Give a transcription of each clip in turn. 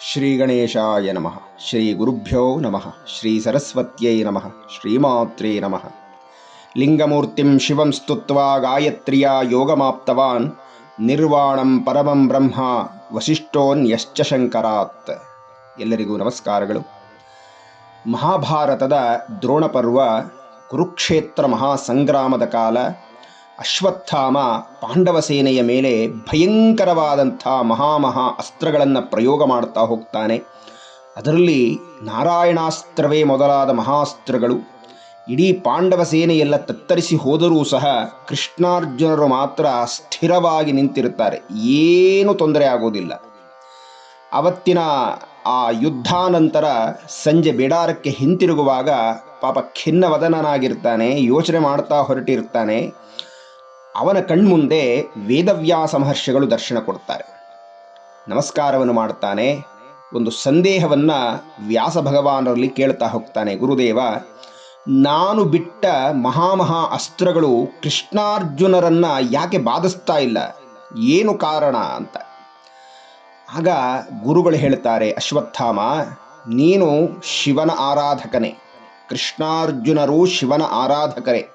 ಶ್ರೀ ಗಣೇಶಾಯ ನಮಃ ಶ್ರೀ ಗುರುಭ್ಯೋ ನಮಃ ಶ್ರೀ ಸರಸ್ವತ್ಯೈ ನಮಃ ಶ್ರೀಮಾತ್ರೇ ನಮಃ ಲಿಂಗಮೂರ್ತಿಂ ಶಿವಂ ಸ್ತುತ್ವಾ ಗಾಯತ್ರಿಯ ಯೋಗಮಾಪ್ತವಾನ್ ನಿರ್ವಾಣಂ ಪರಮಂ ಬ್ರಹ್ಮ ವಸಿಷ್ಠೋನ್ಯಶ್ಚ ಶಂಕರಾತ್ ಎಲ್ಲರಿಗೂ ನಮಸ್ಕಾರಗಳು. ಮಹಾಭಾರತದ ದ್ರೋಣಪರ್ವ ಕುರುಕ್ಷೇತ್ರ ಮಹಾಸಂಗ್ರಾಮದ ಕಾಲ ಅಶ್ವತ್ಥಾಮ ಪಾಂಡವ ಸೇನೆಯ ಮೇಲೆ ಭಯಂಕರವಾದಂಥ ಮಹಾಮಹಾ ಅಸ್ತ್ರಗಳನ್ನು ಪ್ರಯೋಗ ಮಾಡ್ತಾ ಹೋಗ್ತಾನೆ. ಅದರಲ್ಲಿ ನಾರಾಯಣಾಸ್ತ್ರವೇ ಮೊದಲಾದ ಮಹಾಸ್ತ್ರಗಳು. ಇಡೀ ಪಾಂಡವ ಸೇನೆಯೆಲ್ಲ ತತ್ತರಿಸಿ ಹೋದರೂ ಸಹ ಕೃಷ್ಣಾರ್ಜುನರು ಮಾತ್ರ ಸ್ಥಿರವಾಗಿ ನಿಂತಿರುತ್ತಾರೆ. ಏನೂ ತೊಂದರೆ ಆಗೋದಿಲ್ಲ. ಅವತ್ತಿನ ಆ ಯುದ್ಧಾನಂತರ ಸಂಜೆ ಬಿಡಾರಕ್ಕೆ ಹಿಂತಿರುಗುವಾಗ ಪಾಪ ಖಿನ್ನವದನನಾಗಿರ್ತಾನೆ, ಯೋಚನೆ ಮಾಡ್ತಾ ಹೊರಟಿರ್ತಾನೆ. ಅವನ ಕಣ್ಮುಂದೆ ವೇದವ್ಯಾಸ ಮಹರ್ಷಿಗಳು ದರ್ಶನ ಕೊಡ್ತಾರೆ. ನಮಸ್ಕಾರವನ್ನು ಮಾಡ್ತಾನೆ ಒಂದು ಸಂದೇಹವನ್ನು ವ್ಯಾಸ ಭಗವಾನರಲ್ಲಿ ಕೇಳ್ತಾ ಹೋಗ್ತಾನೆ, ಗುರುದೇವ, ನಾನು ಬಿಟ್ಟ ಮಹಾಮಹಾ ಅಸ್ತ್ರಗಳು ಕೃಷ್ಣಾರ್ಜುನರನ್ನ ಯಾಕೆ ಬಾಧಿಸ್ತಾ ಇಲ್ಲ? ಏನು ಕಾರಣ ಅಂತ. ಆಗ ಗುರುಗಳು ಹೇಳ್ತಾರೆ, ಅಶ್ವತ್ಥಾಮ, ನೀನು ಶಿವನ ಆರಾಧಕನೇ. ಕೃಷ್ಣಾರ್ಜುನರು ಶಿವನ ಆರಾಧಕರೇ.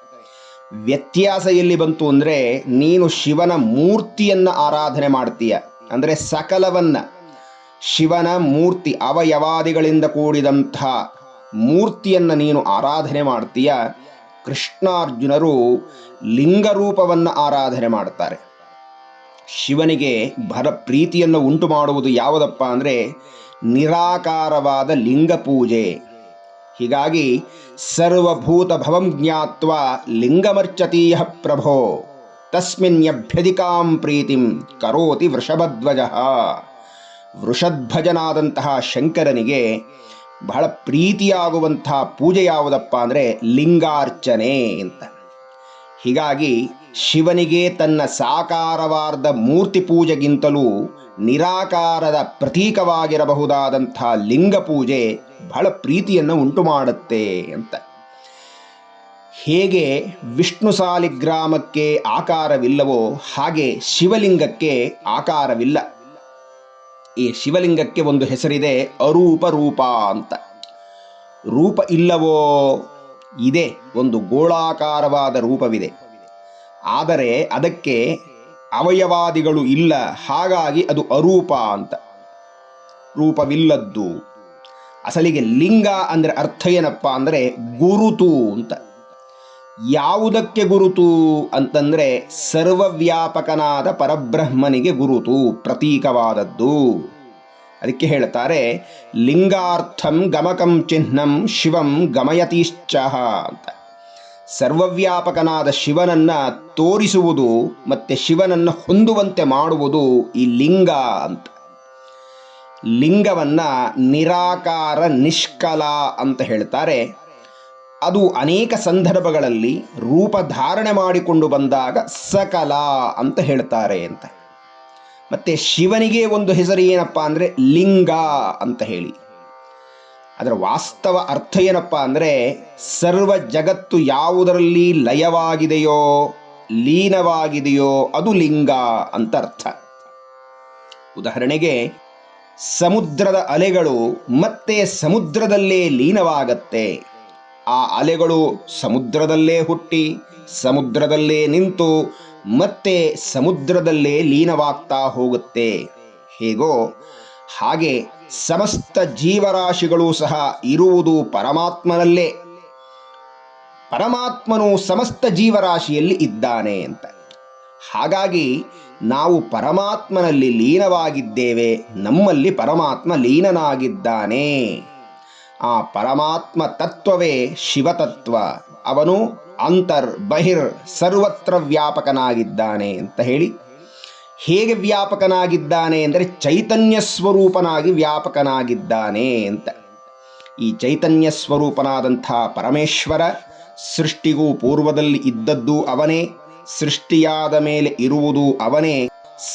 ವ್ಯತ್ಯಾಸ ಎಲ್ಲಿ ಬಂತು ಅಂದರೆ ನೀನು ಶಿವನ ಮೂರ್ತಿಯನ್ನು ಆರಾಧನೆ ಮಾಡ್ತೀಯ. ಅಂದರೆ ಸಕಲವನ್ನ. ಶಿವನ ಮೂರ್ತಿ ಅವಯವಾದಿಗಳಿಂದ ಕೂಡಿದಂಥ ಮೂರ್ತಿಯನ್ನು ನೀನು ಆರಾಧನೆ ಮಾಡ್ತೀಯ. ಕೃಷ್ಣಾರ್ಜುನರು ಲಿಂಗರೂಪವನ್ನು ಆರಾಧನೆ ಮಾಡ್ತಾರೆ. ಶಿವನಿಗೆ ಭರ ಪ್ರೀತಿಯನ್ನು ಉಂಟು ಮಾಡುವುದು ಯಾವುದಪ್ಪ ಅಂದರೆ ನಿರಾಕಾರವಾದ ಲಿಂಗ ಪೂಜೆ. ಹೀಗಾಗಿ ಸರ್ವಭೂತ ಭವಂ ಜ್ಞಾತ್ವ ಲಿಂಗಮರ್ಚತೀಯ ಪ್ರಭೋ. ತಸ್ಮಿನ್ಯಭ್ಯಧಿಕಾಂ ಪ್ರೀತಿಂ ಕರೋತಿ ವೃಷಭಧ್ವಜ. ವೃಷಧ್ವಜನಾದಂತಹ ಶಂಕರನಿಗೆ ಬಹಳ ಪ್ರೀತಿಯಾಗುವಂತಹ ಪೂಜೆ ಯಾವುದಪ್ಪ ಅಂದರೆ ಲಿಂಗಾರ್ಚನೆ ಅಂತ. ಹೀಗಾಗಿ ಶಿವನಿಗೆ ತನ್ನ ಸಾಕಾರವಾದ ಮೂರ್ತಿ ಪೂಜೆಗಿಂತಲೂ ನಿರಾಕಾರದ ಪ್ರತೀಕವಾಗಿರಬಹುದಾದಂಥ ಲಿಂಗ ಪೂಜೆ ಬಹಳ ಪ್ರೀತಿಯನ್ನು ಉಂಟು ಮಾಡುತ್ತೆ ಅಂತ. ಹೇಗೆ ವಿಷ್ಣು ಸಾಲಿಗ್ರಾಮಕ್ಕೆ ಆಕಾರವಿಲ್ಲವೋ ಹಾಗೆ ಶಿವಲಿಂಗಕ್ಕೆ ಆಕಾರವಿಲ್ಲ. ಈ ಶಿವಲಿಂಗಕ್ಕೆ ಒಂದು ಹೆಸರಿದೆ ಅರೂಪ ರೂಪ ಅಂತ. ರೂಪ ಇಲ್ಲವೋ ಇದೆ ಒಂದು ಗೋಳಾಕಾರವಾದ ರೂಪವಿದೆ. ಆದರೆ ಅದಕ್ಕೆ ಅವಯವಾದಿಗಳು ಇಲ್ಲ, ಹಾಗಾಗಿ ಅದು ಅರೂಪ ಅಂತ. ರೂಪವಿಲ್ಲದ್ದು. ಅಸಲಿಗೆ ಲಿಂಗ ಅಂದರೆ ಅರ್ಥ ಏನಪ್ಪ ಅಂದರೆ ಗುರುತು ಅಂತ. ಯಾವುದಕ್ಕೆ ಗುರುತು ಅಂತಂದರೆ ಸರ್ವವ್ಯಾಪಕನಾದ ಪರಬ್ರಹ್ಮನಿಗೆ ಗುರುತು, ಪ್ರತೀಕವಾದದ್ದು. ಅದಕ್ಕೆ ಹೇಳ್ತಾರೆ, ಲಿಂಗಾರ್ಥಂ ಗಮಕಂ ಚಿಹ್ನಂ ಶಿವಂ ಗಮಯತೀಶ್ಚ ಅಂತ. ಸರ್ವವ್ಯಾಪಕನಾದ ಶಿವನನ್ನ ತೋರಿಸುವುದು ಮತ್ತೆ ಶಿವನನ್ನು ಹೊಂದುವಂತೆ ಮಾಡುವುದು ಈ ಲಿಂಗ ಅಂತ. ಲಿಂಗವನ್ನ ನಿರಾಕಾರ ನಿಷ್ಕಲ ಅಂತ ಹೇಳ್ತಾರೆ. ಅದು ಅನೇಕ ಸಂದರ್ಭಗಳಲ್ಲಿ ರೂಪ ಧಾರಣೆ ಮಾಡಿಕೊಂಡು ಬಂದಾಗ ಸಕಲ ಅಂತ ಹೇಳ್ತಾರೆ ಅಂತ. ಮತ್ತೆ ಶಿವನಿಗೆ ಒಂದು ಹೆಸರು ಏನಪ್ಪ ಅಂದರೆ ಲಿಂಗ ಅಂತ ಹೇಳಿ. ಅದರ ವಾಸ್ತವ ಅರ್ಥ ಏನಪ್ಪ ಅಂದರೆ ಸರ್ವ ಜಗತ್ತು ಯಾವುದರಲ್ಲಿ ಲಯವಾಗಿದೆಯೋ, ಲೀನವಾಗಿದೆಯೋ ಅದು ಲಿಂಗ ಅಂತ ಅರ್ಥ. ಉದಾಹರಣೆಗೆ ಸಮುದ್ರದ ಅಲೆಗಳು ಮತ್ತೆ ಸಮುದ್ರದಲ್ಲೇ ಲೀನವಾಗತ್ತೆ. ಆ ಅಲೆಗಳು ಸಮುದ್ರದಲ್ಲೇ ಹುಟ್ಟಿ, ಸಮುದ್ರದಲ್ಲೇ ನಿಂತು ಮತ್ತೆ ಸಮುದ್ರದಲ್ಲೇ ಲೀನವಾಗ್ತಾ ಹೋಗುತ್ತೆ. ಹೇಗೋ, ಹಾಗೆ ಸಮಸ್ತ ಜೀವರಾಶಿಗಳು ಸಹ ಇರುವುದು ಪರಮಾತ್ಮನಲ್ಲೇ. ಪರಮಾತ್ಮನು ಸಮಸ್ತ ಜೀವರಾಶಿಯಲ್ಲಿ ಇದ್ದಾನೆ ಅಂತ. ಹಾಗಾಗಿ ನಾವು ಪರಮಾತ್ಮನಲ್ಲಿ ಲೀನವಾಗಿದ್ದೇವೆ, ನಮ್ಮಲ್ಲಿ ಪರಮಾತ್ಮ ಲೀನನಾಗಿದ್ದಾನೆ. ಆ ಪರಮಾತ್ಮ ತತ್ವವೇ ಶಿವತತ್ವ. ಅವನು ಅಂತರ್ ಬಹಿರ್ ಸರ್ವತ್ರ ವ್ಯಾಪಕನಾಗಿದ್ದಾನೆ ಅಂತ ಹೇಳಿ, ಹೇಗೆ ವ್ಯಾಪಕನಾಗಿದ್ದಾನೆ ಅಂದರೆ ಚೈತನ್ಯ ಸ್ವರೂಪನಾಗಿ ವ್ಯಾಪಕನಾಗಿದ್ದಾನೆ ಅಂತ. ಈ ಚೈತನ್ಯ ಸ್ವರೂಪನಾದಂಥ ಪರಮೇಶ್ವರ ಸೃಷ್ಟಿಗೂ ಪೂರ್ವದಲ್ಲಿ ಇದ್ದದ್ದು ಅವನೇ. ಸೃಷ್ಟಿಯಾದ ಮೇಲೆ ಇರುವುದು ಅವನೇ,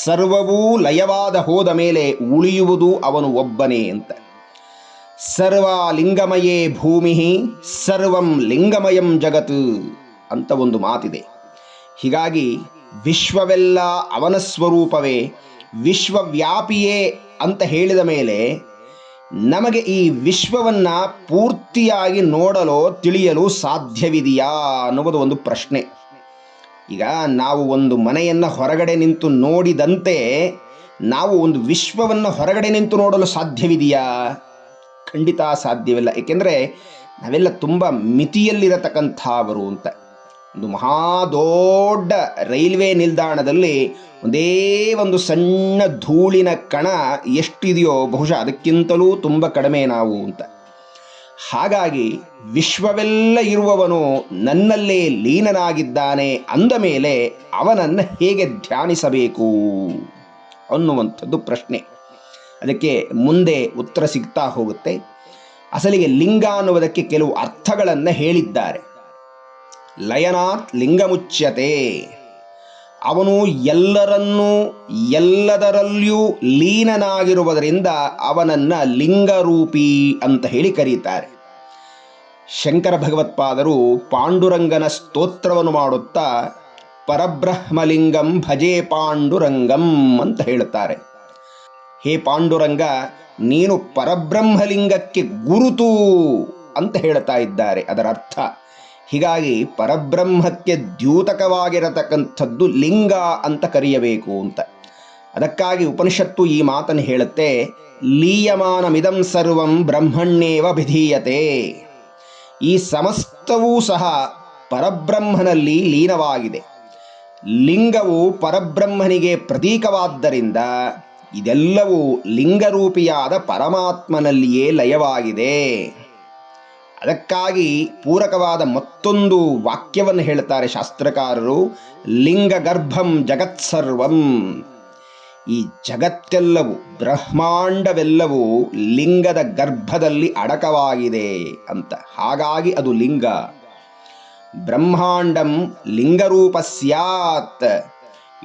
ಸರ್ವವೂ ಲಯವಾದ ಹೋದ ಮೇಲೆ ಉಳಿಯುವುದು ಅವನು ಒಬ್ಬನೇ ಅಂತ. ಸರ್ವ ಲಿಂಗಮಯೇ ಭೂಮಿ ಸರ್ವಂ ಲಿಂಗಮಯಂ ಜಗತ್ ಅಂತ ಒಂದು ಮಾತಿದೆ. ಹೀಗಾಗಿ ವಿಶ್ವವೆಲ್ಲ ಅವನ ಸ್ವರೂಪವೇ, ವಿಶ್ವವ್ಯಾಪಿಯೇ ಅಂತ ಹೇಳಿದ ಮೇಲೆ ನಮಗೆ ಈ ವಿಶ್ವವನ್ನ ಪೂರ್ತಿಯಾಗಿ ನೋಡಲು ತಿಳಿಯಲು ಸಾಧ್ಯವಿದೆಯಾ ಅನ್ನುವುದು ಒಂದು ಪ್ರಶ್ನೆ. ಈಗ ನಾವು ಒಂದು ಮನೆಯನ್ನು ಹೊರಗಡೆ ನಿಂತು ನೋಡಿದಂತೆ ನಾವು ಒಂದು ವಿಶ್ವವನ್ನು ಹೊರಗಡೆ ನಿಂತು ನೋಡಲು ಸಾಧ್ಯವಿದೆಯಾ? ಖಂಡಿತ ಸಾಧ್ಯವಿಲ್ಲ. ಏಕೆಂದರೆ ನಾವೆಲ್ಲ ತುಂಬ ಮಿತಿಯಲ್ಲಿರತಕ್ಕಂಥವರು ಅಂತ. ಒಂದು ಮಹಾದೊಡ್ಡ ರೈಲ್ವೆ ನಿಲ್ದಾಣದಲ್ಲಿ ಒಂದೇ ಒಂದು ಸಣ್ಣ ಧೂಳಿನ ಕಣ ಎಷ್ಟಿದೆಯೋ ಬಹುಶಃ ಅದಕ್ಕಿಂತಲೂ ತುಂಬ ಕಡಿಮೆ ನಾವು ಅಂತ. ಹಾಗಾಗಿ ವಿಶ್ವವೆಲ್ಲ ಇರುವವನು ನನ್ನಲ್ಲೇ ಲೀನನಾಗಿದ್ದಾನೆ ಅಂದ ಮೇಲೆ ಅವನನ್ನು ಹೇಗೆ ಧ್ಯಾನಿಸಬೇಕು ಅನ್ನುವಂಥದ್ದು ಪ್ರಶ್ನೆ. ಅದಕ್ಕೆ ಮುಂದೆ ಉತ್ತರ ಸಿಗ್ತಾ ಹೋಗುತ್ತೆ. ಅಸಲಿಗೆ ಲಿಂಗ ಅನ್ನುವುದಕ್ಕೆ ಕೆಲವು ಅರ್ಥಗಳನ್ನು ಹೇಳಿದ್ದಾರೆ. ಲಯನಾತ್ ಲಿಂಗಮುಚ್ಯತೆ. ಅವನು ಎಲ್ಲರನ್ನೂ ಎಲ್ಲದರಲ್ಲಿಯೂ ಲೀನನಾಗಿರುವುದರಿಂದ ಅವನನ್ನ ಲಿಂಗರೂಪಿ ಅಂತ ಹೇಳಿ ಕರೀತಾರೆ. ಶಂಕರ ಭಗವತ್ಪಾದರು ಪಾಂಡುರಂಗನ ಸ್ತೋತ್ರವನ್ನು ಮಾಡುತ್ತಾ ಪರಬ್ರಹ್ಮಲಿಂಗಂ ಭಜೆ ಪಾಂಡುರಂಗಂ ಅಂತ ಹೇಳುತ್ತಾರೆ. ಹೇ ಪಾಂಡುರಂಗ, ನೀನು ಪರಬ್ರಹ್ಮಲಿಂಗಕ್ಕೆ ಗುರುತು ಅಂತ ಹೇಳ್ತಾ ಇದ್ದಾರೆ ಅದರ ಅರ್ಥ ಹೀಗಾಗಿ ಪರಬ್ರಹ್ಮಕ್ಕೆ ದ್ಯೂತಕವಾಗಿರತಕ್ಕಂಥದ್ದು ಲಿಂಗ ಅಂತ ಕರೆಯಬೇಕು ಅಂತ. ಅದಕ್ಕಾಗಿ ಉಪನಿಷತ್ತು ಈ ಮಾತನ್ನು ಹೇಳುತ್ತೆ, ಲೀಯಮಾನಮಿದಂ ಸರ್ವಂ ಬ್ರಹ್ಮಣ್ಣೇವ ವಿಧೀಯತೆ. ಈ ಸಮಸ್ತವೂ ಸಹ ಪರಬ್ರಹ್ಮನಲ್ಲಿ ಲೀನವಾಗಿದೆ. ಲಿಂಗವು ಪರಬ್ರಹ್ಮನಿಗೆ ಪ್ರತೀಕವಾದ್ದರಿಂದ ಇದೆಲ್ಲವೂ ಲಿಂಗರೂಪಿಯಾದ ಪರಮಾತ್ಮನಲ್ಲಿಯೇ ಲಯವಾಗಿದೆ. ಅದಕ್ಕಾಗಿ ಪೂರಕವಾದ ಮತ್ತೊಂದು ವಾಕ್ಯವನ್ನು ಹೇಳ್ತಾರೆ ಶಾಸ್ತ್ರಕಾರರು. ಲಿಂಗ ಗರ್ಭಂ ಜಗತ್ಸರ್ವಂ ಈ ಜಗತ್ತೆಲ್ಲವೂ, ಬ್ರಹ್ಮಾಂಡವೆಲ್ಲವೂ ಲಿಂಗದ ಗರ್ಭದಲ್ಲಿ ಅಡಕವಾಗಿದೆ ಅಂತ. ಹಾಗಾಗಿ ಅದು ಲಿಂಗ. ಬ್ರಹ್ಮಾಂಡಂ ಲಿಂಗರೂಪ ಸ್ಯಾತ್.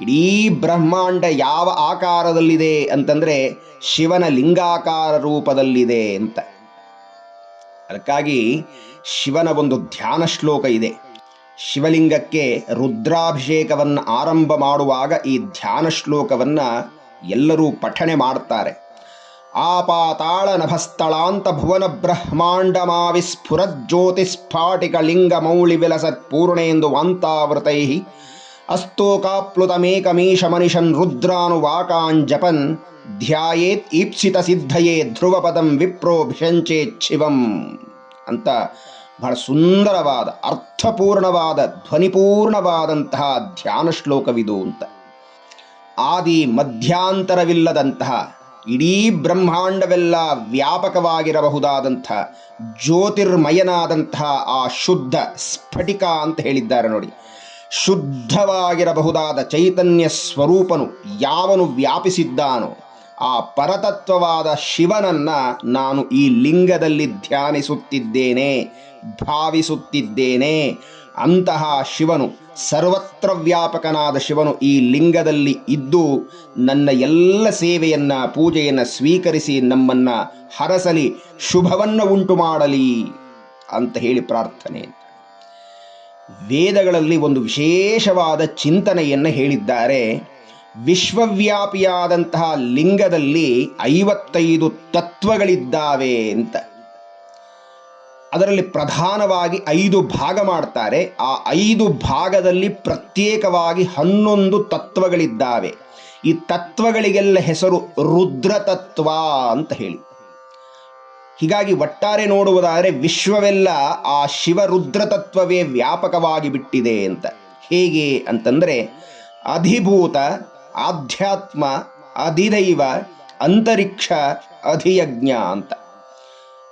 ಇಡೀ ಬ್ರಹ್ಮಾಂಡ ಯಾವ ಆಕಾರದಲ್ಲಿದೆ ಅಂತಂದ್ರೆ ಶಿವನ ಲಿಂಗಾಕಾರ ರೂಪದಲ್ಲಿದೆ ಅಂತ. ಅದಕ್ಕಾಗಿ ಶಿವನ ಒಂದು ಧ್ಯಾನ ಶ್ಲೋಕ ಇದೆ. ಶಿವಲಿಂಗಕ್ಕೆ ರುದ್ರಾಭಿಷೇಕವನ್ನು ಆರಂಭ ಮಾಡುವಾಗ ಈ ಧ್ಯಾನ ಶ್ಲೋಕವನ್ನು ಎಲ್ಲರೂ ಪಠಣೆ ಮಾಡ್ತಾರೆ. ಆಪಾತಾಳ ನಭಸ್ಥಳಾಂತ ಭುವನ ಬ್ರಹ್ಮಾಂಡ ಮಾವಿಸ್ಫುರಜ್ಯೋತಿ ಸ್ಫಾಟಿಕ ಲಿಂಗ ಮೌಳಿ ವಿಲಸತ್ ಪೂರ್ಣೇಂದು ವಾಂತಾವೃತೈ ಅಸ್ತೋಕಾಪ್ಲುತಮೇಕಮೀಶ ಮನಿಷನ್ ರುದ್ರಾನುವಾಕಾಂಜಪನ್ ಧ್ಯಾಯೇತ್ ಈಪ್ಸಿತ ಸಿದ್ಧಯೇ ಧ್ರುವಪದಂ ವಿಪ್ರೋಭಿಷಂಚೇತ್ ಶಿವಂ ಅಂತ ಬಹಳ ಸುಂದರವಾದ, ಅರ್ಥಪೂರ್ಣವಾದ, ಧ್ವನಿಪೂರ್ಣವಾದಂತಹ ಧ್ಯಾನ ಶ್ಲೋಕವಿದು ಅಂತ. ಆದಿ ಮಧ್ಯಾಂತರವಿಲ್ಲದಂತಹ, ಇಡೀ ಬ್ರಹ್ಮಾಂಡವೆಲ್ಲ ವ್ಯಾಪಕವಾಗಿರಬಹುದಾದಂಥ, ಜ್ಯೋತಿರ್ಮಯನಾದಂತಹ ಆ ಶುದ್ಧ ಸ್ಫಟಿಕ ಅಂತ ಹೇಳಿದ್ದಾರೆ ನೋಡಿ. ಶುದ್ಧವಾಗಿರಬಹುದಾದ ಚೈತನ್ಯ ಸ್ವರೂಪನು ಯಾವನು ವ್ಯಾಪಿಸಿದ್ದಾನೋ ಆ ಪರತತ್ವವಾದ ಶಿವನನ್ನ ನಾನು ಈ ಲಿಂಗದಲ್ಲಿ ಧ್ಯಾನಿಸುತ್ತಿದ್ದೇನೆ, ಭಾವಿಸುತ್ತಿದ್ದೇನೆ. ಅಂತಹ ಶಿವನು, ಸರ್ವತ್ರ ವ್ಯಾಪಕನಾದ ಶಿವನು ಈ ಲಿಂಗದಲ್ಲಿ ಇದ್ದು ನನ್ನ ಎಲ್ಲ ಸೇವೆಯನ್ನ, ಪೂಜೆಯನ್ನು ಸ್ವೀಕರಿಸಿ ನಮ್ಮನ್ನ ಹರಸಲಿ, ಶುಭವನ್ನು ಉಂಟು ಮಾಡಲಿ ಅಂತ ಹೇಳಿ ಪ್ರಾರ್ಥನೆ. ವೇದಗಳಲ್ಲಿ ಒಂದು ವಿಶೇಷವಾದ ಚಿಂತನೆಯನ್ನು ಹೇಳಿದ್ದಾರೆ. ವಿಶ್ವವ್ಯಾಪಿಯಾದಂತಹ ಲಿಂಗದಲ್ಲಿ ಐವತ್ತೈದು ತತ್ವಗಳಿದ್ದಾವೆ ಅಂತ. ಅದರಲ್ಲಿ ಪ್ರಧಾನವಾಗಿ ಐದು ಭಾಗ ಮಾಡ್ತಾರೆ. ಆ ಐದು ಭಾಗದಲ್ಲಿ ಪ್ರತ್ಯೇಕವಾಗಿ ಹನ್ನೊಂದು ತತ್ವಗಳಿದ್ದಾವೆ. ಈ ತತ್ವಗಳಿಗೆಲ್ಲ ಹೆಸರು ರುದ್ರ ತತ್ವ ಅಂತ ಹೇಳಿ. ಹೀಗಾಗಿ ಒಟ್ಟಾರೆ ನೋಡುವುದಾದರೆ ವಿಶ್ವವೆಲ್ಲ ಆ ಶಿವರುದ್ರ ತತ್ವವೇ ವ್ಯಾಪಕವಾಗಿ ಬಿಟ್ಟಿದೆ ಅಂತ. ಹೇಗೆ ಅಂತಂದರೆ ಅಧಿಭೂತ ಆಧ್ಯಾತ್ಮ, ಅಧಿದೈವ, ಅಂತರಿಕ್ಷ, ಅಧಿಯಜ್ಞ ಅಂತ.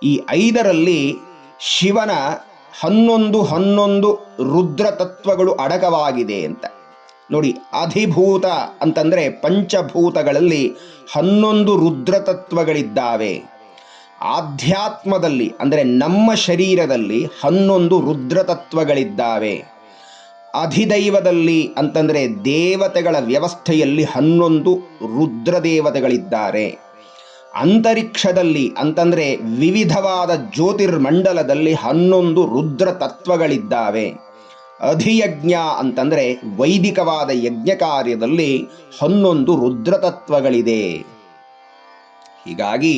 ಈ ಐದರಲ್ಲಿ ಶಿವನ ಹನ್ನೊಂದು ಹನ್ನೊಂದು ರುದ್ರ ತತ್ವಗಳು ಅಡಕವಾಗಿದೆ ಅಂತ. ನೋಡಿ, ಅಧಿಭೂತ ಅಂತಂದರೆ ಪಂಚಭೂತಗಳಲ್ಲಿ ಹನ್ನೊಂದು ರುದ್ರ ತತ್ವಗಳಿದ್ದಾವೆ. ಆಧ್ಯಾತ್ಮದಲ್ಲಿ, ಅಂದರೆ ನಮ್ಮ ಶರೀರದಲ್ಲಿ ಹನ್ನೊಂದು ರುದ್ರ ತತ್ವಗಳಿದ್ದಾವೆ. ಅಧಿದೈವದಲ್ಲಿ ಅಂತಂದರೆ ದೇವತೆಗಳ ವ್ಯವಸ್ಥೆಯಲ್ಲಿ ಹನ್ನೊಂದು ರುದ್ರ ದೇವತೆಗಳಿದ್ದಾರೆ ಅಂತರಿಕ್ಷದಲ್ಲಿ ಅಂತಂದರೆ ವಿವಿಧವಾದ ಜ್ಯೋತಿರ್ಮಂಡಲದಲ್ಲಿ ಹನ್ನೊಂದು ರುದ್ರ ತತ್ವಗಳಿದ್ದಾವೆ ಅಧಿಯಜ್ಞ ಅಂತಂದರೆ ವೈದಿಕವಾದ ಯಜ್ಞ ಕಾರ್ಯದಲ್ಲಿ ಹನ್ನೊಂದು ರುದ್ರ ತತ್ವಗಳಿದೆ ಹೀಗಾಗಿ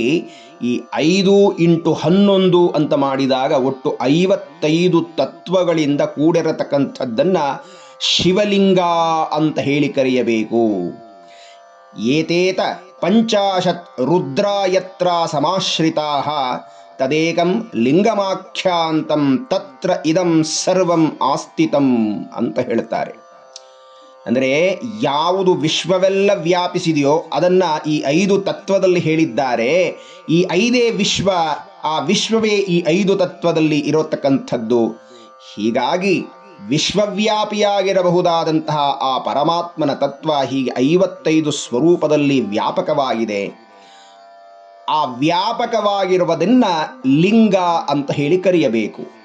ಈ ಐದು ಇಂಟು ಹನ್ನೊಂದು ಅಂತ ಮಾಡಿದಾಗ ಒಟ್ಟು ಐವತ್ತೈದು ತತ್ವಗಳಿಂದ ಕೂಡಿರತಕ್ಕಂಥದ್ದನ್ನು ಶಿವಲಿಂಗ ಅಂತ ಹೇಳಿ ಕರೆಯಬೇಕು. ಏತೇತ ಪಂಚಾಶತ್ ರುದ್ರಾಯತ್ರ ಸಮಾಶ್ರಿತಾಹ ತದೇಕಂ ಲಿಂಗಮಾಖ್ಯಾಂತಂ ತತ್ರ ಇದಂ ಸರ್ವಂ ಆಸ್ಥಿತಂ ಅಂತ ಹೇಳ್ತಾರೆ. ಅಂದರೆ ಯಾವುದು ವಿಶ್ವವೆಲ್ಲ ವ್ಯಾಪಿಸಿದೆಯೋ ಅದನ್ನ ಈ ಐದು ತತ್ವದಲ್ಲಿ ಹೇಳಿದ್ದಾರೆ. ಈ ಐದೇ ವಿಶ್ವ, ಆ ವಿಶ್ವವೇ ಈ ಐದು ತತ್ವದಲ್ಲಿ ಇರತಕ್ಕಂಥದ್ದು. ಹೀಗಾಗಿ ವಿಶ್ವವ್ಯಾಪಿಯಾಗಿರಬಹುದಾದಂತಹ ಆ ಪರಮಾತ್ಮನ ತತ್ವ ಹೀಗೆ ಐವತ್ತೈದು ಸ್ವರೂಪದಲ್ಲಿ ವ್ಯಾಪಕವಾಗಿದೆ. ಆ ವ್ಯಾಪಕವಾಗಿರುವುದನ್ನ ಲಿಂಗ ಅಂತ ಹೇಳಿ ಕರೆಯಬೇಕು.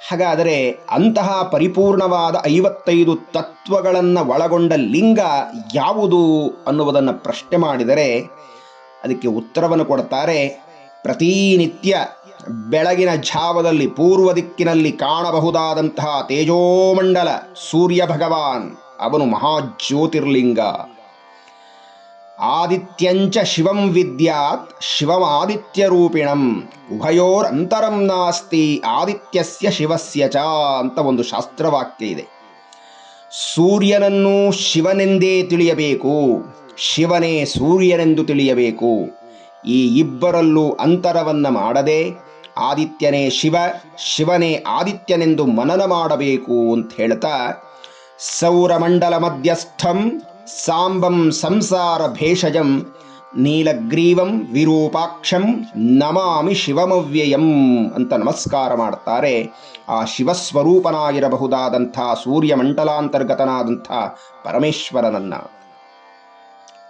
ಹಾಗಾದರೆ ಅಂತಹ ಪರಿಪೂರ್ಣವಾದ ಐವತ್ತೈದು ತತ್ವಗಳನ್ನು ಒಳಗೊಂಡ ಲಿಂಗ ಯಾವುದು ಅನ್ನುವುದನ್ನು ಪ್ರಶ್ನೆ ಮಾಡಿದರೆ ಅದಕ್ಕೆ ಉತ್ತರವನ್ನು ಕೊಡ್ತಾರೆ. ಪ್ರತಿನಿತ್ಯ ಬೆಳಗಿನ ಝಾವದಲ್ಲಿ ಪೂರ್ವ ದಿಕ್ಕಿನಲ್ಲಿ ಕಾಣಬಹುದಾದಂತಹ ತೇಜೋಮಂಡಲ ಸೂರ್ಯ ಭಗವಾನ್, ಅವನು ಮಹಾಜ್ಯೋತಿರ್ಲಿಂಗ. ಆದಿತ್ಯಂಚ ಶಿವಂ ವಿದ್ಯಾತ್ ಶಿವಮಾದಿತ್ಯರೂಪಿಣಂ ಉಭಯೋರಂತರಂ ನಾಸ್ತಿ ಆದಿತ್ಯಸ್ಯ ಶಿವಸ್ಯ ಚ ಅಂತ ಒಂದು ಶಾಸ್ತ್ರವಾಕ್ಯ ಇದೆ. ಸೂರ್ಯನನ್ನು ಶಿವನೆಂದೇ ತಿಳಿಯಬೇಕು, ಶಿವನೇ ಸೂರ್ಯನೆಂದು ತಿಳಿಯಬೇಕು. ಈ ಇಬ್ಬರಲ್ಲೂ ಅಂತರವನ್ನು ಮಾಡದೆ ಆದಿತ್ಯನೇ ಶಿವ, ಶಿವನೇ ಆದಿತ್ಯನೆಂದು ಮನನ ಮಾಡಬೇಕು ಅಂತ ಹೇಳ್ತಾ ಸೌರಮಂಡಲ ಮಧ್ಯಸ್ಥಂ ಸಾಂಬಂ ಸಂಸಾರ ಭೇಷಜಂ, ನೀಲಗ್ರೀವಂ ವಿರೂಪಾಕ್ಷಂ, ನಮಾಮಿ ಶಿವಮವ್ಯಯಂ ಅಂತ ನಮಸ್ಕಾರ ಮಾಡ್ತಾರೆ. ಆ ಶಿವಸ್ವರೂಪನಾಗಿರಬಹುದಾದಂಥ ಸೂರ್ಯಮಂಡಲಾಂತರ್ಗತನಾದಂಥ ಪರಮೇಶ್ವರನನ್ನ.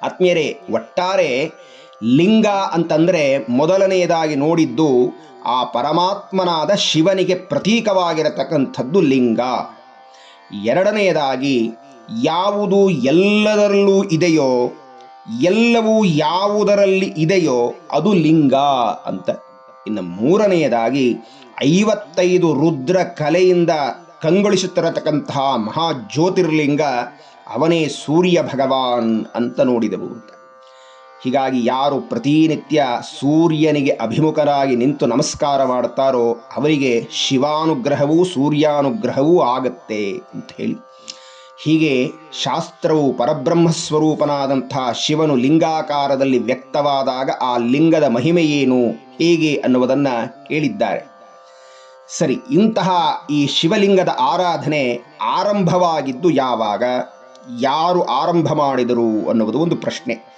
ಆತ್ಮೀಯರೇ, ಒಟ್ಟಾರೆ ಲಿಂಗ ಅಂತಂದರೆ ಮೊದಲನೆಯದಾಗಿ ನೋಡಿದ್ದು ಆ ಪರಮಾತ್ಮನಾದ ಶಿವನಿಗೆ ಪ್ರತೀಕವಾಗಿರತಕ್ಕಂಥದ್ದು ಲಿಂಗ. ಎರಡನೆಯದಾಗಿ ಯಾವುದು ಎಲ್ಲದರಲ್ಲೂ ಇದೆಯೋ, ಎಲ್ಲವೂ ಯಾವುದರಲ್ಲಿ ಇದೆಯೋ ಅದು ಲಿಂಗ ಅಂತ. ಇನ್ನು ಮೂರನೆಯದಾಗಿ ಐವತ್ತೈದು ರುದ್ರ ಕಲೆಯಿಂದ ಕಂಗೊಳಿಸುತ್ತಿರತಕ್ಕಂತಹ ಮಹಾ ಜ್ಯೋತಿರ್ಲಿಂಗ ಅವನೇ ಸೂರ್ಯ ಭಗವಾನ್ ಅಂತ ನೋಡಿದೆವು ಅಂತ. ಹೀಗಾಗಿ ಯಾರು ಪ್ರತಿನಿತ್ಯ ಸೂರ್ಯನಿಗೆ ಅಭಿಮುಖರಾಗಿ ನಿಂತು ನಮಸ್ಕಾರ ಮಾಡುತ್ತಾರೋ ಅವರಿಗೆ ಶಿವಾನುಗ್ರಹವೂ ಸೂರ್ಯಾನುಗ್ರಹವೂ ಆಗತ್ತೆ ಅಂತ ಹೇಳಿ. ಹೀಗೆ ಶಾಸ್ತ್ರವು ಪರಬ್ರಹ್ಮ ಸ್ವರೂಪನಾದಂಥ ಶಿವನು ಲಿಂಗಾಕಾರದಲ್ಲಿ ವ್ಯಕ್ತವಾದಾಗ ಆ ಲಿಂಗದ ಮಹಿಮೆ ಏನು? ಹೇಗೆ ಅನ್ನುವುದನ್ನು ಹೇಳಿದ್ದಾರೆ. ಸರಿ, ಇಂತಹ ಈ ಶಿವಲಿಂಗದ ಆರಾಧನೆ ಆರಂಭವಾಗಿದ್ದು ಯಾವಾಗ? ಯಾರು ಆರಂಭ ಮಾಡಿದರು ಅನ್ನುವುದು ಒಂದು ಪ್ರಶ್ನೆ.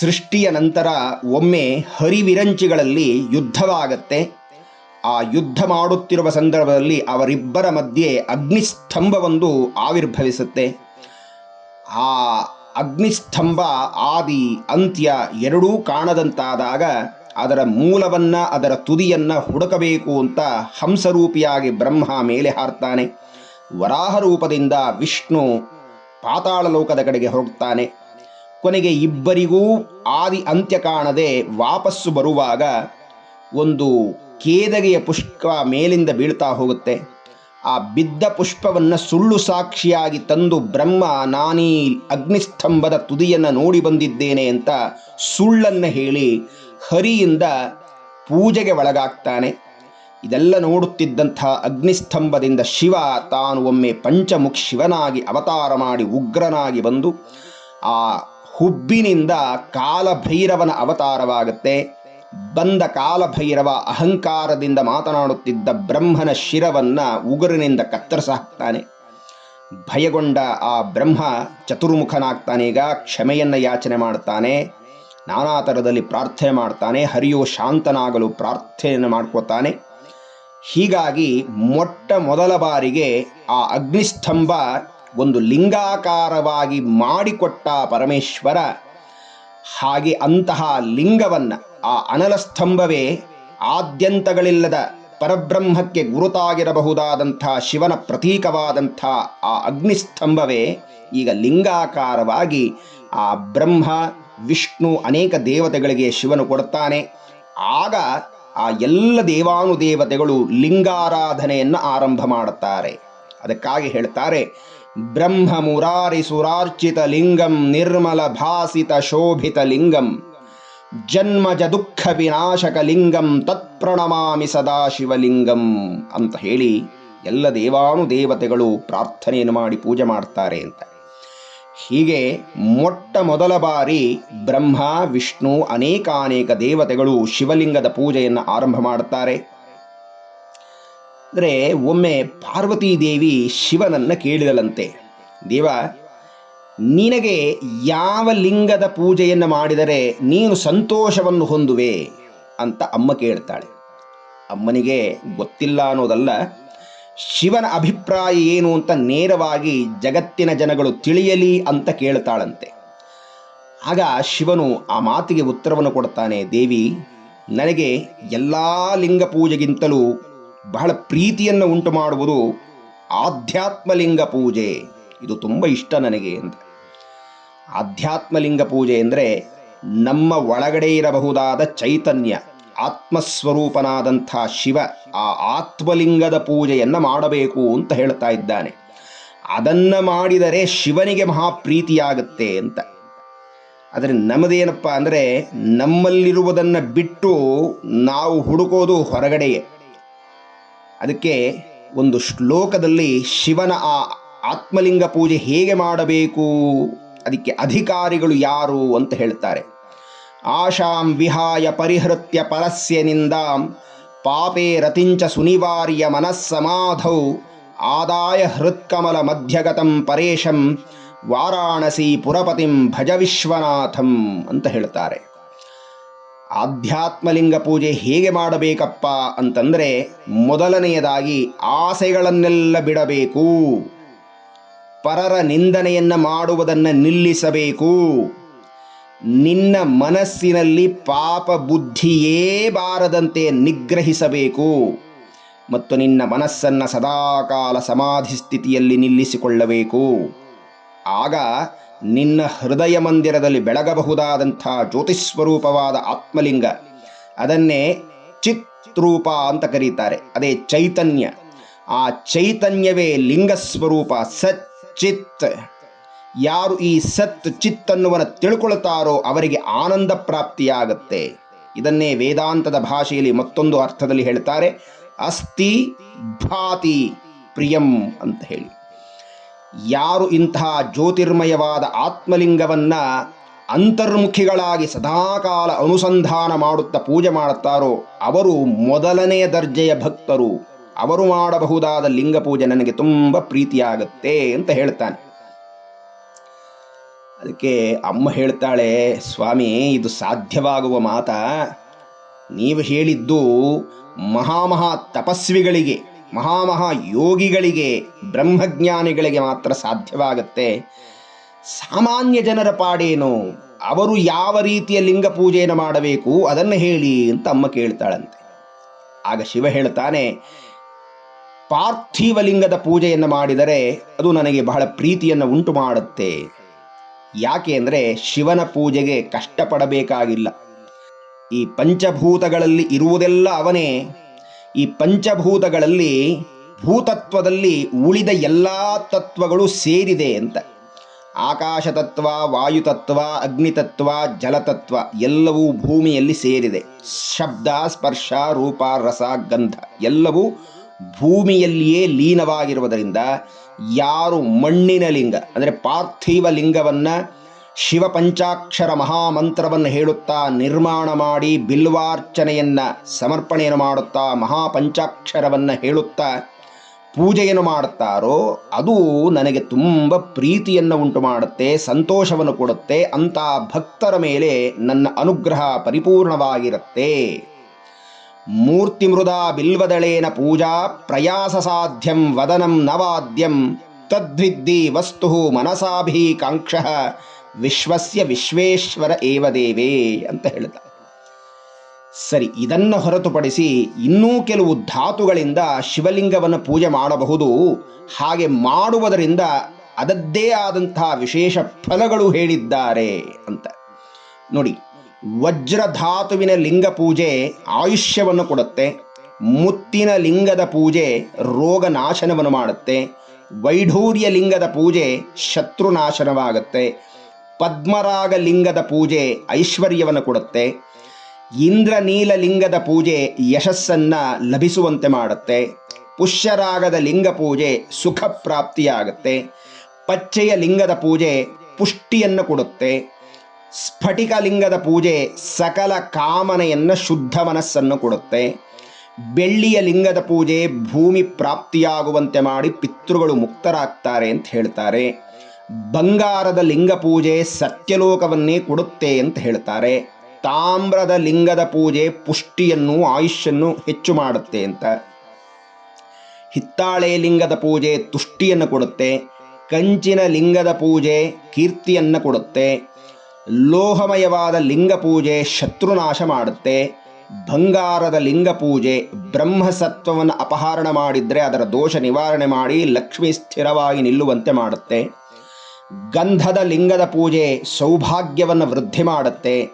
ಸೃಷ್ಟಿಯ ನಂತರ ಒಮ್ಮೆ ಹರಿವಿರಂಚಿಗಳಲ್ಲಿ ಯುದ್ಧವಾಗತ್ತೆ. ಆ ಯುದ್ಧ ಮಾಡುತ್ತಿರುವ ಸಂದರ್ಭದಲ್ಲಿ ಅವರಿಬ್ಬರ ಮಧ್ಯೆ ಅಗ್ನಿಸ್ತಂಭವೊಂದು ಆವಿರ್ಭವಿಸುತ್ತೆ. ಆ ಅಗ್ನಿಸ್ತಂಭ ಆದಿ ಅಂತ್ಯ ಎರಡೂ ಕಾಣದಂತಾದಾಗ ಅದರ ಮೂಲವನ್ನ, ಅದರ ತುದಿಯನ್ನ ಹುಡುಕಬೇಕು ಅಂತ ಹಂಸರೂಪಿಯಾಗಿ ಬ್ರಹ್ಮ ಮೇಲೆ ಹಾರ್ತಾನೆ. ವರಾಹ ರೂಪದಿಂದ ವಿಷ್ಣು ಪಾತಾಳ ಲೋಕದ ಕಡೆಗೆ ಹೋಗ್ತಾನೆ ಕೊನೆಗೆ ಇಬ್ಬರಿಗೂ ಆದಿ ಅಂತ್ಯ ಕಾಣದೆ ವಾಪಸ್ಸು ಬರುವಾಗ ಒಂದು ಕೇದಗೆಯ ಪುಷ್ಪ ಮೇಲಿಂದ ಬೀಳ್ತಾ ಹೋಗುತ್ತೆ. ಆ ಬಿದ್ದ ಪುಷ್ಪವನ್ನು ಸುಳ್ಳು ಸಾಕ್ಷಿಯಾಗಿ ತಂದು ಬ್ರಹ್ಮ, ನಾನೀ, ಅಗ್ನಿಸ್ತಂಭದ ತುದಿಯನ್ನು ನೋಡಿ ಬಂದಿದ್ದೇನೆ ಅಂತ ಸುಳ್ಳನ್ನು ಹೇಳಿ ಹರಿಯಿಂದ ಪೂಜೆಗೆ ಒಳಗಾಗ್ತಾನೆ. ಇದೆಲ್ಲ ನೋಡುತ್ತಿದ್ದಂಥ ಅಗ್ನಿಸ್ತಂಭದಿಂದ ಶಿವ ತಾನು ಒಮ್ಮೆ ಪಂಚಮುಖ ಶಿವನಾಗಿ ಅವತಾರ ಮಾಡಿ ಉಗ್ರನಾಗಿ ಬಂದು ಆ ಹುಬ್ಬಿನಿಂದ ಕಾಲಭೈರವನ ಅವತಾರವಾಗುತ್ತೆ. ಬಂದ ಕಾಲಭೈರವ ಅಹಂಕಾರದಿಂದ ಮಾತನಾಡುತ್ತಿದ್ದ ಬ್ರಹ್ಮನ ಶಿರವನ್ನ ಉಗುರಿನಿಂದ ಕತ್ತರಿಸ ಹಾಕ್ತಾನೆ ಭಯಗೊಂಡ ಆ ಬ್ರಹ್ಮ ಚತುರ್ಮುಖನಾಗ್ತಾನೆ. ಈಗ ಕ್ಷಮೆಯನ್ನ ಯಾಚನೆ ಮಾಡ್ತಾನೆ. ನಾನಾ ಥರದಲ್ಲಿ ಪ್ರಾರ್ಥನೆ ಮಾಡ್ತಾನೆ. ಹರಿಯೋ ಶಾಂತನಾಗಲು ಪ್ರಾರ್ಥನೆಯನ್ನು ಮಾಡ್ಕೋತಾನೆ. ಹೀಗಾಗಿ ಮೊಟ್ಟ ಮೊದಲ ಬಾರಿಗೆ ಆ ಅಗ್ನಿಸ್ತಂಭ ಒಂದು ಲಿಂಗಾಕಾರವಾಗಿ ಮಾಡಿಕೊಟ್ಟ ಪರಮೇಶ್ವರ ಹಾಗೆ ಅಂತಹ ಲಿಂಗವನ್ನು ಆ ಅನಲ ಸ್ತಂಭವೇ ಆದ್ಯಂತಗಳಿಲ್ಲದ ಪರಬ್ರಹ್ಮಕ್ಕೆ ಗುರುತಾಗಿರಬಹುದಾದಂಥ ಶಿವನ ಪ್ರತೀಕವಾದಂಥ ಆ ಅಗ್ನಿಸ್ತಂಭವೇ ಈಗ ಲಿಂಗಾಕಾರವಾಗಿ ಆ ಬ್ರಹ್ಮ, ವಿಷ್ಣು ಅನೇಕ ದೇವತೆಗಳಿಗೆ ಶಿವನು ಕೊಡ್ತಾನೆ. ಆಗ ಆ ಎಲ್ಲ ದೇವಾನುದೇವತೆಗಳು ಲಿಂಗಾರಾಧನೆಯನ್ನು ಆರಂಭ ಮಾಡುತ್ತಾರೆ. ಅದಕ್ಕಾಗಿ ಹೇಳ್ತಾರೆ, ಬ್ರಹ್ಮ ಮುರಾರಿ ಸುರಾರ್ಚಿತ ಲಿಂಗಂ ನಿರ್ಮಲ ಭಾಸಿತ ಶೋಭಿತ ಲಿಂಗಂ. ಜನ್ಮಜ ದುಃಖ ವಿನಾಶಕ ಲಿಂಗಂ ತತ್ಪ್ರಣಮಾಮಿ ಸದಾಶಿವಲಿಂಗಂ ಅಂತ ಹೇಳಿ ಎಲ್ಲ ದೇವಾನು ದೇವತೆಗಳು ಪ್ರಾರ್ಥನೆಯನ್ನು ಮಾಡಿ ಪೂಜೆ ಮಾಡ್ತಾರೆ ಅಂತ. ಹೀಗೆ ಮೊಟ್ಟ ಮೊದಲ ಬಾರಿ ಬ್ರಹ್ಮ, ವಿಷ್ಣು ಅನೇಕಾನೇಕ ದೇವತೆಗಳು ಶಿವಲಿಂಗದ ಪೂಜೆಯನ್ನು ಆರಂಭ ಮಾಡುತ್ತಾರೆ ಅಂದರೆ ಒಮ್ಮೆ ಪಾರ್ವತೀ ದೇವಿ ಶಿವನನ್ನು ಕೇಳಿದಳಂತೆ. ದೇವ ನಿನಗೆ ಯಾವ ಲಿಂಗದ ಪೂಜೆಯನ್ನು ಮಾಡಿದರೆ ನೀನು ಸಂತೋಷವನ್ನು ಹೊಂದುವೆ ಅಂತ ಅಮ್ಮ ಕೇಳ್ತಾಳೆ. ಅಮ್ಮನಿಗೆ ಗೊತ್ತಿಲ್ಲ ಅನ್ನೋದಲ್ಲ, ಶಿವನ ಅಭಿಪ್ರಾಯ ಏನು ಅಂತ ನೇರವಾಗಿ ಜಗತ್ತಿನ ಜನಗಳು ತಿಳಿಯಲಿ ಅಂತ ಕೇಳ್ತಾಳಂತೆ. ಆಗ ಶಿವನು ಆ ಮಾತಿಗೆ ಉತ್ತರವನ್ನು ಕೊಡ್ತಾನೆ, ದೇವಿ, ನನಗೆ ಎಲ್ಲ ಲಿಂಗ ಪೂಜೆಗಿಂತಲೂ ಬಹಳ ಪ್ರೀತಿಯನ್ನು ಉಂಟು ಮಾಡುವುದು ಆಧ್ಯಾತ್ಮಲಿಂಗ ಪೂಜೆ. ಇದು ತುಂಬ ಇಷ್ಟ ನನಗೆ ಅಂತ. ಆಧ್ಯಾತ್ಮಲಿಂಗ ಪೂಜೆ ಎಂದರೆ ನಮ್ಮ ಒಳಗಡೆ ಇರಬಹುದಾದ ಚೈತನ್ಯ, ಆತ್ಮಸ್ವರೂಪನಾದಂಥ ಶಿವ ಆ ಆತ್ಮಲಿಂಗದ ಪೂಜೆಯನ್ನು ಮಾಡಬೇಕು ಅಂತ ಹೇಳ್ತಾ ಇದ್ದಾನೆ. ಅದನ್ನು ಮಾಡಿದರೆ ಶಿವನಿಗೆ ಮಹಾಪ್ರೀತಿಯಾಗುತ್ತೆ ಅಂತ. ಆದರೆ ನಮ್ಮದೇನಪ್ಪ ಅಂದರೆ ನಮ್ಮಲ್ಲಿರುವುದನ್ನು ಬಿಟ್ಟು ನಾವು ಹುಡುಕೋದು ಹೊರಗಡೆಯೇ. ಅದಕ್ಕೆ ಒಂದು ಶ್ಲೋಕದಲ್ಲಿ ಶಿವನ ಆ ಆತ್ಮಲಿಂಗ ಪೂಜೆ ಹೇಗೆ ಮಾಡಬೇಕು ಅದಕ್ಕೆ ಅಧಿಕಾರಿಗಳು ಯಾರು ಅಂತ ಹೇಳ್ತಾರೆ. ಆಶಾಂ ವಿಹಾಯ ಪರಿಹೃತ್ಯ ಪರಸ್ಯ ನಿಂದಾಂ ಪಾಪೇ ರತಿಂಚ ಸುನಿವಾರ್ಯ ಮನಸ್ಸಮಾಧೌ ಆದಾಯ ಹೃತ್ಕಮಲ ಮಧ್ಯಗತಂ ಪರೇಶಂ ವಾರಾಣಸಿ ಪುರಪತಿಂ ಭಜ ವಿಶ್ವನಾಥಂ ಅಂತ ಹೇಳ್ತಾರೆ. ಆಧ್ಯಾತ್ಮಲಿಂಗ ಪೂಜೆ ಹೇಗೆ ಮಾಡಬೇಕಪ್ಪ ಅಂತಂದರೆ ಮೊದಲನೆಯದಾಗಿ ಆಸೆಗಳನ್ನೆಲ್ಲ ಬಿಡಬೇಕು. ಪರರ ನಿಂದನೆಯನ್ನು ಮಾಡುವುದನ್ನು ನಿಲ್ಲಿಸಬೇಕು. ನಿನ್ನ ಮನಸ್ಸಿನಲ್ಲಿ ಪಾಪ ಬುದ್ಧಿಯೇ ಬಾರದಂತೆ ನಿಗ್ರಹಿಸಬೇಕು. ಮತ್ತು ನಿನ್ನ ಮನಸ್ಸನ್ನು ಸದಾಕಾಲ ಸಮಾಧಿ ಸ್ಥಿತಿಯಲ್ಲಿ ನಿಲ್ಲಿಸಿಕೊಳ್ಳಬೇಕು. ಆಗ ನಿನ್ನ ಹೃದಯ ಮಂದಿರದಲ್ಲಿ ಬೆಳಗಬಹುದಾದಂಥ ಜ್ಯೋತಿಸ್ವರೂಪವಾದ ಆತ್ಮಲಿಂಗ ಅದನ್ನೇ ಚಿತ್ರೂಪ ಅಂತ ಕರೀತಾರೆ. ಅದೇ ಚೈತನ್ಯ. ಆ ಚೈತನ್ಯವೇ ಲಿಂಗ ಸ್ವರೂಪ ಸಚ್ಚಿತ್ ಯಾರು ಈ ಸತ್ ಚಿತ್ ಅನ್ನುವನ ತಿಳ್ಕೊಳ್ತಾರೋ ಅವರಿಗೆ ಆನಂದ ಪ್ರಾಪ್ತಿಯಾಗತ್ತೆ. ಇದನ್ನೇ ವೇದಾಂತದ ಭಾಷೆಯಲ್ಲಿ ಮತ್ತೊಂದು ಅರ್ಥದಲ್ಲಿ ಹೇಳ್ತಾರೆ ಅಸ್ತಿ ಭಾತಿ ಪ್ರಿಯಂ ಅಂತ ಹೇಳಿ. ಯಾರು ಇಂತಹ ಜ್ಯೋತಿರ್ಮಯವಾದ ಆತ್ಮಲಿಂಗವನ್ನ ಅಂತರ್ಮುಖಿಗಳಾಗಿ ಸದಾಕಾಲ ಅನುಸಂಧಾನ ಮಾಡುತ್ತಾ ಪೂಜೆ ಮಾಡುತ್ತಾರೋ, ಅವರು ಮೊದಲನೆಯ ದರ್ಜೆಯ ಭಕ್ತರು. ಅವರು ಮಾಡಬಹುದಾದ ಲಿಂಗ ಪೂಜೆ ನನಗೆ ತುಂಬ ಪ್ರೀತಿಯಾಗುತ್ತೆ ಅಂತ ಹೇಳ್ತಾನೆ. ಅದಕ್ಕೆ ಅಮ್ಮ ಹೇಳ್ತಾಳೆ, ಸ್ವಾಮಿ, ಇದು ಸಾಧ್ಯವಾಗುವ ಮಾತ. ನೀವು ಹೇಳಿದ್ದು ಮಹಾಮಹಾ ತಪಸ್ವಿಗಳಿಗೆ ಮಹಾಮಹಾ ಯೋಗಿಗಳಿಗೆ, ಬ್ರಹ್ಮಜ್ಞಾನಿಗಳಿಗೆ ಮಾತ್ರ ಸಾಧ್ಯವಾಗುತ್ತೆ. ಸಾಮಾನ್ಯ ಜನರ ಪಾಡೇನು? ಅವರು ಯಾವ ರೀತಿಯ ಲಿಂಗ ಪೂಜೆಯನ್ನು ಮಾಡಬೇಕು? ಅದನ್ನು ಹೇಳಿ ಅಂತ ಅಮ್ಮ ಕೇಳ್ತಾಳಂತೆ. ಆಗ ಶಿವ ಹೇಳ್ತಾನೆ ಪಾರ್ಥಿವ ಲಿಂಗದ ಪೂಜೆಯನ್ನು ಮಾಡಿದರೆ ಅದು ನನಗೆ ಬಹಳ ಪ್ರೀತಿಯನ್ನು ಉಂಟು ಮಾಡುತ್ತೆ ಯಾಕೆ ಅಂದರೆ ಶಿವನ ಪೂಜೆಗೆ ಕಷ್ಟಪಡಬೇಕಾಗಿಲ್ಲ. ಈ ಪಂಚಭೂತಗಳಲ್ಲಿ ಇರುವುದೆಲ್ಲ ಅವನೇ. ಈ ಪಂಚಭೂತಗಳಲ್ಲಿ ಭೂತತ್ವದಲ್ಲಿ ಉಳಿದ ಎಲ್ಲ ತತ್ವಗಳು ಸೇರಿದೆ ಅಂತ. ಆಕಾಶ ತತ್ವ ವಾಯುತತ್ವ, ಅಗ್ನಿತತ್ವ, ಜಲತತ್ವ ಎಲ್ಲವೂ ಭೂಮಿಯಲ್ಲಿ ಸೇರಿದೆ. ಶಬ್ದ, ಸ್ಪರ್ಶ, ರೂಪ, ರಸ, ಗಂಧ ಎಲ್ಲವೂ ಭೂಮಿಯಲ್ಲಿಯೇ ಲೀನವಾಗಿರುವುದರಿಂದ ಯಾರು ಮಣ್ಣಿನ ಲಿಂಗ, ಅಂದರೆ ಪಾರ್ಥಿವ ಲಿಂಗವನ್ನು ಶಿವ ಪಂಚಾಕ್ಷರ ಮಹಾಮಂತ್ರವನ್ನು ಹೇಳುತ್ತಾ ನಿರ್ಮಾಣ ಮಾಡಿ ಬಿಲ್ವಾರ್ಚನೆಯನ್ನು, ಸಮರ್ಪಣೆಯನ್ನು ಮಾಡುತ್ತಾ ಮಹಾಪಂಚಾಕ್ಷರವನ್ನು ಹೇಳುತ್ತಾ ಪೂಜೆಯನ್ನು ಮಾಡುತ್ತಾರೋ ಅದು ನನಗೆ ತುಂಬ ಪ್ರೀತಿಯನ್ನು ಉಂಟು ಮಾಡುತ್ತೆ ಸಂತೋಷವನ್ನು ಕೊಡುತ್ತೆ, ಅಂತ ಭಕ್ತರ ಮೇಲೆ ನನ್ನ ಅನುಗ್ರಹ ಪರಿಪೂರ್ಣವಾಗಿರುತ್ತೆ. ಮೂರ್ತಿ ಮೃದಾ ಬಿಲ್ವದಳೇನ ಪೂಜಾ ಪ್ರಯಾಸ ಸಾಧ್ಯಂ ವದನಂ ನವಾದ್ಯಂ ತದ್ವಿದ್ದಿ ವಸ್ತು ಮನಸಾಭಿ ಕಾಂಕ್ಷ ವಿಶ್ವಸ್ಯ ವಿಶ್ವೇಶ್ವರ ಏವ ದೇವೇ ಅಂತ ಹೇಳಿದ. ಸರಿ, ಇದನ್ನು ಹೊರತುಪಡಿಸಿ ಇನ್ನೂ ಕೆಲವು ಧಾತುಗಳಿಂದ ಶಿವಲಿಂಗವನ್ನು ಪೂಜೆ ಮಾಡಬಹುದು. ಹಾಗೆ ಮಾಡುವುದರಿಂದ ಅದದ್ದೇ ಆದಂತಹ ವಿಶೇಷ ಫಲಗಳು ಹೇಳಿದ್ದಾರೆ ಅಂತ. ನೋಡಿ ವಜ್ರ ಧಾತುವಿನ ಲಿಂಗ ಪೂಜೆ ಆಯುಷ್ಯವನ್ನು ಕೊಡುತ್ತೆ. ಮುತ್ತಿನ ಲಿಂಗದ ಪೂಜೆ ರೋಗ ನಾಶನವನ್ನು ಮಾಡುತ್ತೆ. ವೈಢೂರ್ಯ ಲಿಂಗದ ಪೂಜೆ ಶತ್ರು ನಾಶನವಾಗುತ್ತೆ ಪದ್ಮರಾಗ ಲಿಂಗದ ಪೂಜೆ ಐಶ್ವರ್ಯವನ್ನು ಕೊಡುತ್ತೆ. ಇಂದ್ರನೀಲ ಲಿಂಗದ ಪೂಜೆ ಯಶಸ್ಸನ್ನು ಲಭಿಸುವಂತೆ ಮಾಡುತ್ತೆ. ಪುಷ್ಯರಾಗದ ಲಿಂಗ ಪೂಜೆ ಸುಖ ಪ್ರಾಪ್ತಿಯಾಗುತ್ತೆ ಪಚ್ಚೆಯ ಲಿಂಗದ ಪೂಜೆ ಪುಷ್ಟಿಯನ್ನು ಕೊಡುತ್ತೆ. ಸ್ಫಟಿಕ ಲಿಂಗದ ಪೂಜೆ ಸಕಲ ಕಾಮನೆಯನ್ನು ಶುದ್ಧ ಮನಸ್ಸನ್ನು ಕೊಡುತ್ತೆ. ಬೆಳ್ಳಿಯ ಲಿಂಗದ ಪೂಜೆ ಭೂಮಿ ಪ್ರಾಪ್ತಿಯಾಗುವಂತೆ ಮಾಡಿ ಪಿತೃಗಳು ಮುಕ್ತರಾಗ್ತಾರೆ ಅಂತ ಹೇಳ್ತಾರೆ. ಬಂಗಾರದ ಲಿಂಗ ಪೂಜೆ ಸತ್ಯಲೋಕವನ್ನೇ ಕೊಡುತ್ತೆ ಅಂತ ಹೇಳ್ತಾರೆ. ತಾಮ್ರದ ಲಿಂಗದ ಪೂಜೆ ಪುಷ್ಟಿಯನ್ನು ಆಯುಷ್ಯನ್ನು ಹೆಚ್ಚು ಮಾಡುತ್ತೆ ಅಂತ. ಹಿತ್ತಾಳೆ ಲಿಂಗದ ಪೂಜೆ ತುಷ್ಟಿಯನ್ನು ಕೊಡುತ್ತೆ. ಕಂಚಿನ ಲಿಂಗದ ಪೂಜೆ ಕೀರ್ತಿಯನ್ನು ಕೊಡುತ್ತೆ. ಲೋಹಮಯವಾದ ಲಿಂಗ ಪೂಜೆ ಶತ್ರುನಾಶ ಮಾಡುತ್ತೆ. ಬಂಗಾರದ ಲಿಂಗ ಪೂಜೆ ಬ್ರಹ್ಮಸತ್ವವನ್ನು ಅಪಹರಣ ಮಾಡಿದರೆ ಅದರ ದೋಷ ನಿವಾರಣೆ ಮಾಡಿ ಲಕ್ಷ್ಮಿ ಸ್ಥಿರವಾಗಿ ನಿಲ್ಲುವಂತೆ ಮಾಡುತ್ತೆ. ಗಂಧದ ಲಿಂಗದ ಪೂಜೆ ಸೌಭಾಗ್ಯವನ್ನು ವೃದ್ಧಿ ಮಾಡುತ್ತೆ.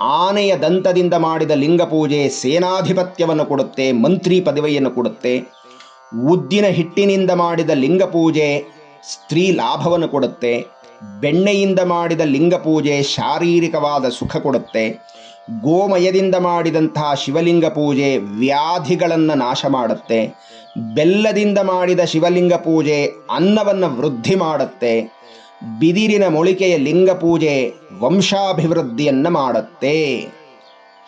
ಆನೆಯ ದಂತದಿಂದ ಮಾಡಿದ ಲಿಂಗ ಪೂಜೆ ಸೇನಾಧಿಪತ್ಯವನ್ನು ಕೊಡುತ್ತೆ, ಮಂತ್ರಿ ಪದವಿಯನ್ನು ಕೊಡುತ್ತೆ. ಉದ್ದಿನ ಹಿಟ್ಟಿನಿಂದ ಮಾಡಿದ ಲಿಂಗ ಪೂಜೆ ಸ್ತ್ರೀ ಲಾಭವನ್ನು ಕೊಡುತ್ತೆ. ಬೆಣ್ಣೆಯಿಂದ ಮಾಡಿದ ಲಿಂಗ ಪೂಜೆ ಶಾರೀರಿಕವಾದ ಸುಖ ಕೊಡುತ್ತೆ. ಗೋಮಯದಿಂದ ಮಾಡಿದಂತಹ ಶಿವಲಿಂಗ ಪೂಜೆ ವ್ಯಾಧಿಗಳನ್ನು ನಾಶ ಮಾಡುತ್ತೆ. ಬೆಲ್ಲದಿಂದ ಮಾಡಿದ ಶಿವಲಿಂಗ ಪೂಜೆ ಅನ್ನವನ್ನು ವೃದ್ಧಿ ಮಾಡುತ್ತೆ. ಬಿದಿರಿನ ಮೊಳಿಕೆಯ ಲಿಂಗ ಪೂಜೆ ವಂಶಾಭಿವೃದ್ಧಿಯನ್ನು ಮಾಡುತ್ತೆ.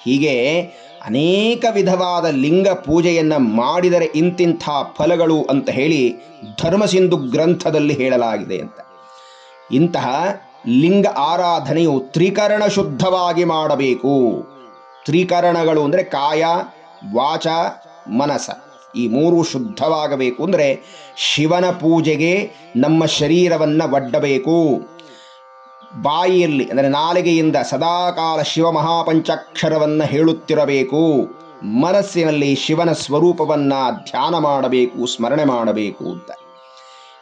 ಹೀಗೆ ಅನೇಕ ವಿಧವಾದ ಲಿಂಗ ಪೂಜೆಯನ್ನು ಮಾಡಿದರೆ ಇಂತಿಂಥ ಫಲಗಳು ಅಂತ ಹೇಳಿ ಧರ್ಮಸಿಂಧು ಗ್ರಂಥದಲ್ಲಿ ಹೇಳಲಾಗಿದೆ ಅಂತ. ಇಂತಹ ಲಿಂಗ ಆರಾಧನೆಯು ತ್ರಿಕರಣ ಶುದ್ಧವಾಗಿ ಮಾಡಬೇಕು. ತ್ರಿಕರಣಗಳು ಅಂದರೆ ಕಾಯ, ವಾಚ, ಮನಸ. ಈ ಮೂರು ಶುದ್ಧವಾಗಬೇಕು ಅಂದರೆ ಶಿವನ ಪೂಜೆಗೆ ನಮ್ಮ ಶರೀರವನ್ನು ಒಡ್ಡಬೇಕು. ಬಾಯಿಯಲ್ಲಿ ಅಂದರೆ ನಾಲಿಗೆಯಿಂದ ಸದಾಕಾಲ ಶಿವ ಮಹಾಪಂಚಾಕ್ಷರವನ್ನು ಹೇಳುತ್ತಿರಬೇಕು. ಮನಸ್ಸಿನಲ್ಲಿ ಶಿವನ ಸ್ವರೂಪವನ್ನು ಧ್ಯಾನ ಮಾಡಬೇಕು, ಸ್ಮರಣೆ ಮಾಡಬೇಕು ಅಂತ.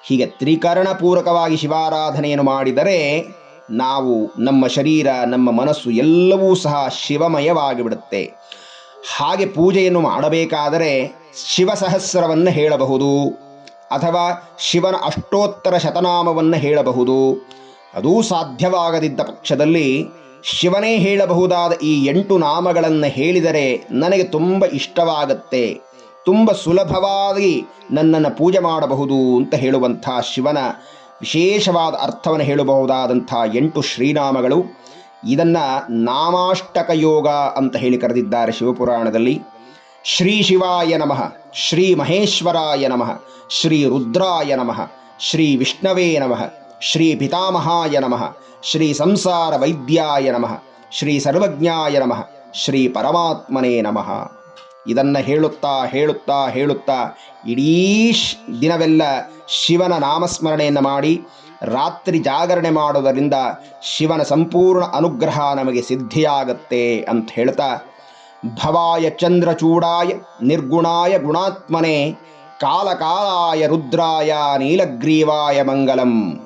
ಹೀಗೆ ತ್ರಿಕರಣಪೂರ್ವಕವಾಗಿ ಶಿವಾರಾಧನೆಯನ್ನು ಮಾಡಿದರೆ ನಾವು ನಮ್ಮ ಶರೀರ, ನಮ್ಮ ಮನಸ್ಸು ಎಲ್ಲವೂ ಸಹ ಶಿವಮಯವಾಗಿಬಿಡುತ್ತೆ. ಹಾಗೆ ಪೂಜೆಯನ್ನು ಮಾಡಬೇಕಾದರೆ ಶಿವಸಹಸ್ರವನ್ನು ಹೇಳಬಹುದು ಅಥವಾ ಶಿವನ ಅಷ್ಟೋತ್ತರ ಶತನಾಮವನ್ನು ಹೇಳಬಹುದು. ಅದೂ ಸಾಧ್ಯವಾಗದಿದ್ದ ಪಕ್ಷದಲ್ಲಿ ಶಿವನೇ ಹೇಳಬಹುದಾದ ಈ ಎಂಟು ನಾಮಗಳನ್ನು ಹೇಳಿದರೆ ನನಗೆ ತುಂಬ ಇಷ್ಟವಾಗತ್ತೆ. ತುಂಬ ಸುಲಭವಾಗಿ ನನ್ನನ್ನು ಪೂಜೆ ಮಾಡಬಹುದು ಅಂತ ಹೇಳುವಂಥ ಶಿವನ ವಿಶೇಷವಾದ ಅರ್ಥವನ್ನು ಹೇಳಬಹುದಾದಂಥ ಎಂಟು ಶ್ರೀನಾಮಗಳು. ಇದನ್ನು ನಾಮಾಷ್ಟಕ ಯೋಗ ಅಂತ ಹೇಳಿ ಕರೆದಿದ್ದಾರೆ ಶಿವಪುರಾಣದಲ್ಲಿ. ಶ್ರೀ ಶಿವಾಯ ನಮಃ, ಶ್ರೀ ಮಹೇಶ್ವರಾಯ ನಮಃ, ಶ್ರೀ ರುದ್ರಾಯ ನಮಃ, ಶ್ರೀ ವಿಷ್ಣವೇ ನಮಃ, ಶ್ರೀ ಪಿತಾಮಹಾಯ ನಮಃ, ಶ್ರೀ ಸಂಸಾರ ವೈದ್ಯಾಯ ನಮಃ, ಶ್ರೀ ಸರ್ವಜ್ಞಾಯ ನಮಃ, ಶ್ರೀ ಪರಮಾತ್ಮನೇ ನಮಃ. ಇದನ್ನು ಹೇಳುತ್ತಾ ಹೇಳುತ್ತಾ ಹೇಳುತ್ತಾ ಇಡೀಶ್ ದಿನವೆಲ್ಲ ಶಿವನ ನಾಮಸ್ಮರಣೆಯನ್ನು ಮಾಡಿ, ರಾತ್ರಿ ಜಾಗರಣೆ ಮಾಡುವುದರಿಂದ ಶಿವನ ಸಂಪೂರ್ಣ ಅನುಗ್ರಹ ನಮಗೆ ಸಿದ್ಧಿಯಾಗತ್ತೆ ಅಂತ ಹೇಳ್ತಾ, ಭವಾಯ ಚಂದ್ರಚೂಡಾಯ ನಿರ್ಗುಣಾಯ ಗುಣಾತ್ಮನೆ ಕಾಲಕಾಲಾಯ ರುದ್ರಾಯ ನೀಲಗ್ರೀವಾಯ ಮಂಗಲಂ.